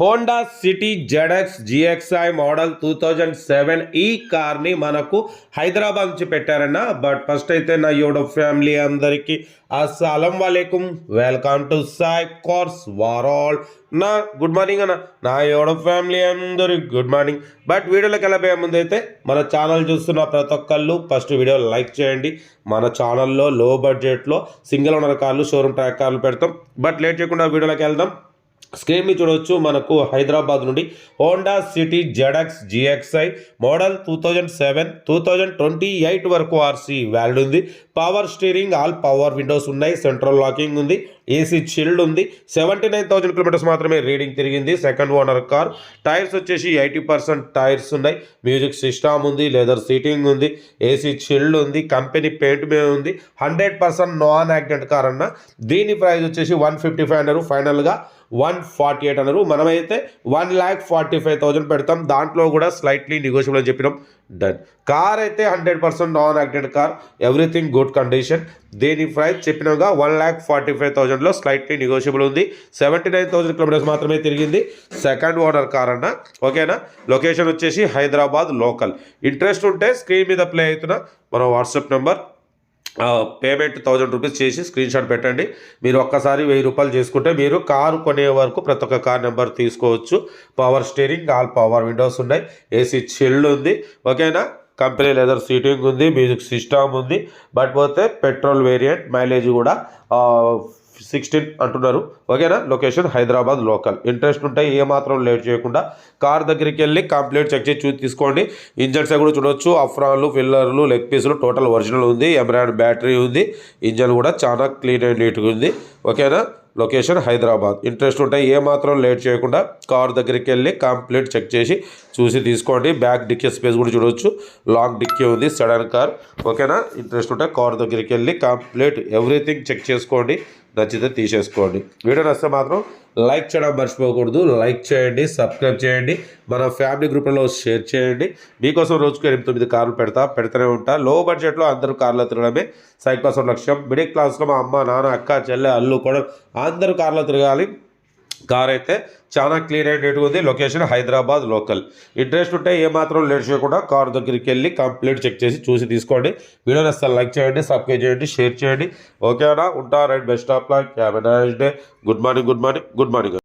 Honda City ZX GXI model two thousand seven ఈ కార్ని మనకు హైదరాబాద్ నుంచి పెట్టారన్న. బట్ ఫస్ట్ అయితే నా యూడో ఫ్యామిలీ అందరికీ అస్సలం వాలేకుమ్ వెల్కమ్ టు సాయ్ కోర్స్ వారాల్ నా గుడ్ మార్నింగ్ అన్న. నా యూడో ఫ్యామిలీ అందరికి గుడ్ మార్నింగ్. బట్ వీడియోలోకి వెళ్ళబోయే ముందు అయితే మన ఛానల్ చూస్తున్న ప్రతి ఒక్కళ్ళు ఫస్ట్ వీడియో లైక్ చేయండి. మన ఛానల్లో లో బడ్జెట్లో సింగిల్ ఓనర్ కార్లు షోరూమ్ ట్రాక్ కార్లు పెడతాం. బట్ లేట్ చేయకుండా వీడియోలోకి వెళ్దాం. స్క్రీన్ మీద చూడవచ్చు మనకు హైదరాబాద్ నుండి Honda City ZX GXI model two thousand seven two thousand twenty eight వరకు ఆర్సీ వ్యాల్డ్ ఉంది. Power steering all power windows ఉన్నాయి. సెంట్రల్ లాకింగ్ ఉంది. ఏసీ చిల్డ్ ఉంది. సెవెంటీ నైన్ థౌజండ్ కిలోమీటర్స్ మాత్రమే రీడింగ్ తిరిగింది. Second owner car. టైర్స్ వచ్చేసి eighty percent tyres ఉన్నాయి. Music system ఉంది. లెదర్ సీటింగ్ ఉంది. ఏసీ చిల్డ్ ఉంది. కంపెనీ పెయింట్ మీద ఉంది. Hundred percent non accident car అన్న. దీని ప్రైస్ వచ్చేసి వన్ ఫిఫ్టీ ఫైవ్ అన్నారు. ఫైనల్గా వన్ ఫార్టీ ఎయిట్ అన్నారు. మనమైతే one lakh forty five thousand పెడతాం. దాంట్లో కూడా స్లైట్లీ నెగోషియబుల్ అని చెప్పినాం. డన్ కార్ అయితే హండ్రెడ్ పర్సెంట్ నాన్ యాక్టెడ్ కార్ ఎవ్రీథింగ్ గుడ్ కండిషన్ దీని ప్రైస్ చెప్పినాగా వన్ ల్యాక్ ఫార్టీ ఫైవ్ థౌజండ్లో స్లైట్లీ నెగోషియబుల్ ఉంది. సెవెంటీ నైన్ థౌసండ్ కిలోమీటర్స్ మాత్రమే తిరిగింది. సెకండ్ ఓనర్ కార్ అన్న. ఓకేనా లొకేషన్ వచ్చేసి హైదరాబాద్ లోకల్. ఇంట్రెస్ట్ ఉంటే స్క్రీన్ మీద ప్లే అవుతున్న మన WhatsApp number payment thousand rupees చేసి స్క్రీన్ షాట్ పెట్టండి. మీరు ఒక్కసారి వెయ్యి రూపాయలు చేసుకుంటే మీరు కారు కొనే వరకు ప్రతి ఒక్క కార్ నెంబర్ తీసుకోవచ్చు. Power steering all power windows ఉన్నాయి. ఏసీ చిల్డ్ ఉంది. ఓకేనా కంపెనీ లెదర్ సీటింగ్ ఉంది. మ్యూజిక్ సిస్టమ్ ఉంది. బట్ పోతే పెట్రోల్ వేరియంట్ మైలేజ్ కూడా సిక్స్టీన్ అంటున్నారు. ఓకేనా? Location Hyderabad local. ఇంట్రెస్ట్ ఉంటే ఏమాత్రం లేట్ చేయకుండా కార్ దగ్గరికి వెళ్ళి కంప్లీట్ చెక్ చేసి చూసి తీసుకోండి. ఇంజన్స్ కూడా చూడొచ్చు. అఫ్రాన్లు ఫిల్లర్లు లెగ్ పీసులు టోటల్ ఒరిజినల్ ఉంది. ఎమరాన్ బ్యాటరీ ఉంది. ఇంజన్ కూడా చాలా క్లీన్ అండ్ నీట్గా ఉంది. ఓకేనా? లొకేషన్ హైదరాబాద్. ఇంట్రెస్ట్ ఉంటే ఏమాత్రం లేట్ చేయకుండా కార్ దగ్గరికి వెళ్ళి కంప్లీట్ చెక్ చేసి చూసి తీసుకోండి. బ్యాక్ డిక్కీ స్పేస్ కూడా చూడవచ్చు లాంగ్ డిక్కీ ఉంది సడన్ కార్. ఓకేనా? ఇంట్రెస్ట్ ఉంటే కార్ దగ్గరికి వెళ్ళి కంప్లీట్ ఎవ్రీథింగ్ చెక్ చేసుకోండి. నచ్చితే తీసేసుకోండి. వీడియో నచ్చితే మాత్రం లైక్ చేయడం మర్చిపోకూడదు. లైక్ చేయండి సబ్స్క్రైబ్ చేయండి మన ఫ్యామిలీ గ్రూప్లలో షేర్ చేయండి. మీకోసం రోజుకు ఎనిమిది తొమ్మిది కార్లు పెడతా పెడుతూనే ఉంటా. లో బడ్జెట్లో అందరూ కార్లో తిరగడమే. సైడ్ కోసం లక్ష్యం. మిడిల్ క్లాస్లో మా అమ్మ నాన్న అక్క చెల్లె అల్లు కూడా అందరూ కార్లో తిరగాలి. కార్ అయితే చాలా క్లీన్ అండ్ నీట్గా ఉంది. లొకేషన్ హైదరాబాద్ లోకల్ ఇంట్రెస్ట్ ఉంటే ఏమాత్రం లేట్ చేయకుండా కార్ దగ్గరికి వెళ్ళి కంప్లీట్ చెక్ చేసి చూసి తీసుకోండి. వీడియో నచ్చితే లైక్ చేయండి సబ్స్క్రైబ్ చేయండి షేర్ చేయండి. ఓకేనా ఉంటా right best of like have a nice day good morning good morning good morning